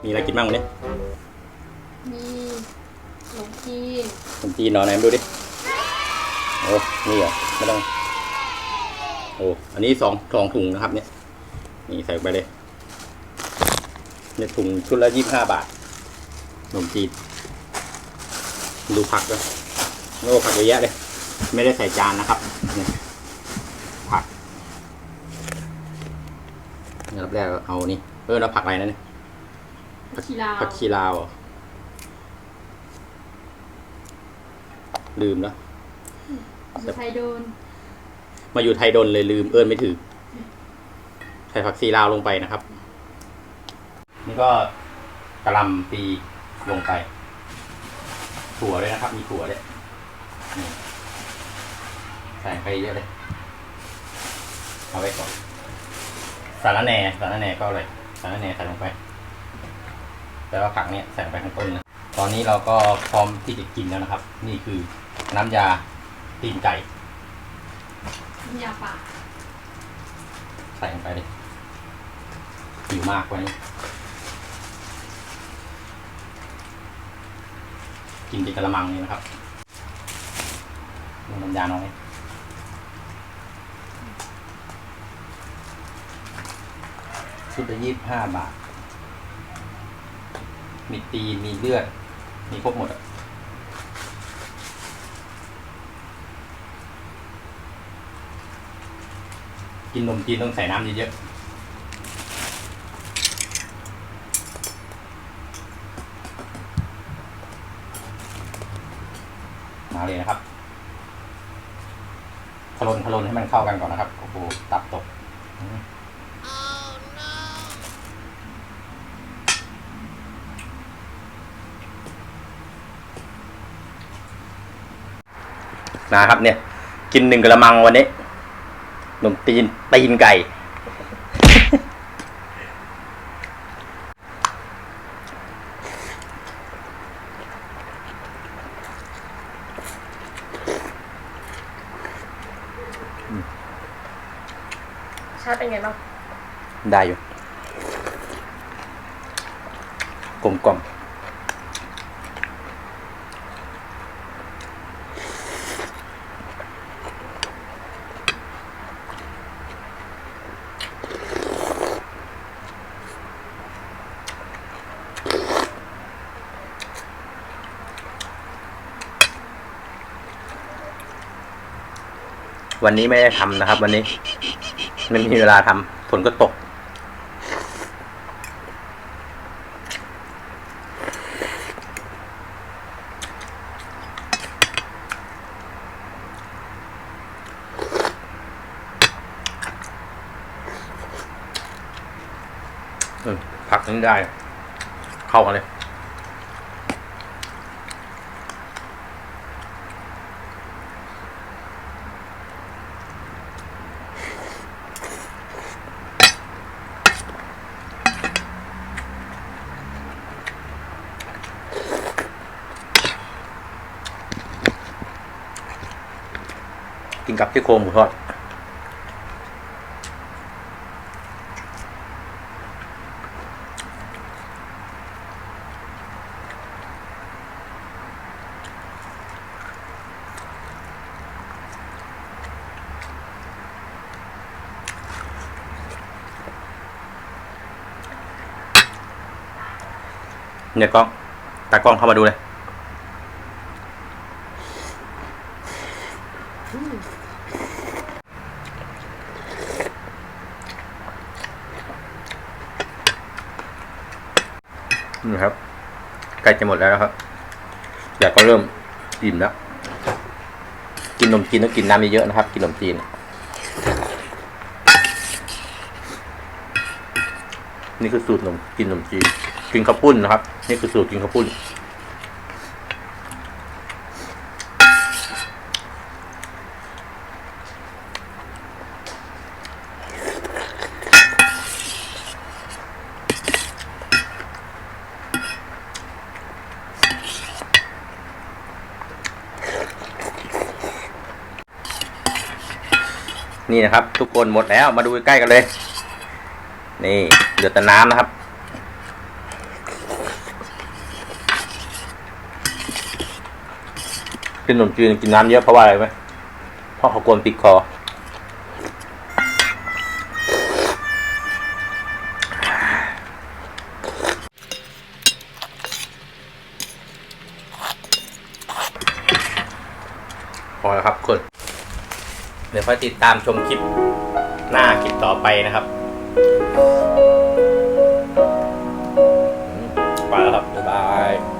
กินบ้างวันนี้มีขนมจีนขนมจีนเนาะไหนมาดูดิ โอ้นี่เหรอไม่ต้อง โอ้ อันนี้สองสองถุงนะครับ เนี่ย นี่ใส่ไปเลยเนี่ยถุงชุดละยี่สิบห้าบาทขนมจีน ดูผักด้วยโอ้ผักเยอะแยะเลย ไม่ได้ใส่จานนะครับเนี่ยผักอันดับแรกเอานี่ เออแล้วผักอะไรนะเนี่ย ชีลาว ผักชีลาวเหรอลืมแล้วไทยโดน มาอยู่ไทยดนเลยลืมเอิญไม่ถือใส่ผักชีลาวลงไปนะครับ นี่ก็กระหลำปีลงไป ถั่วด้วยนะครับ มีถั่วด้วยนี่ใส่ไปเยอะเลย เอาไว้ก่อนสารแหน่สารแหน่ก็เลยสารแหน่ใส่ลงไป แต่ว่าผักเนี่ยใส่ลงไปข้างต้นนะตอนนี้เราก็พร้อมที่จะกินแล้วนะครับ นี่คือน้ำยาตีนไก่น้ำยาป่าใส่ลงไปเลยหิวมากกว่านี้กินเป็นกระมังนี่นะครับดูน้ำยาน้อยชุดละยี่สิบห้าบาท มีตีน มีเลือด มีครบหมดอะกินนมจีนต้องใส่น้ำเยอะๆมาเลยนะครับทะลนทะลนให้มันเข้ากันก่อนนะครับ โอ้โห ตับตก นะครับ เนี่ย กินหนึ่งกระมังวันนี้นมตีนตีนไก่ ชาติเป็นไงบ้างได้อยู่กลมกล่อม วันนี้ไม่ได้ทำนะครับ วันนี้ไม่มีเวลาทำฝนก็ตก ผักนี่ได้ เข้ากันเลย กินกับที่โครงหมูทอดเนี่ยกล้องตากล้องเข้ามาดูเลย นี่ครับใกล้จะหมดแล้วนะครับแต่ก็เริ่มอิ่มแล้ว กินนมจีนต้องกินน้ำเยอะๆนะครับ กินนมจีน นี่คือสูตรนมกินนมจีน กินข้าวปุ้นนะครับ นี่คือสูตรกินข้าวปุ้น นี่นะครับ ทุกคนหมดแล้วมาดูใกล้กันเลย นี่เดือดแต่น้ำนะครับ กินขนมจีนกินน้ำเยอะเพราะว่าอะไรไหมเพราะเขากวนติดคอพอแล้วครับคน เดี๋ยวค่อยติดตามชมคลิปหน้าคลิปต่อไปนะครับไปแล้วครับ บ๊ายบาย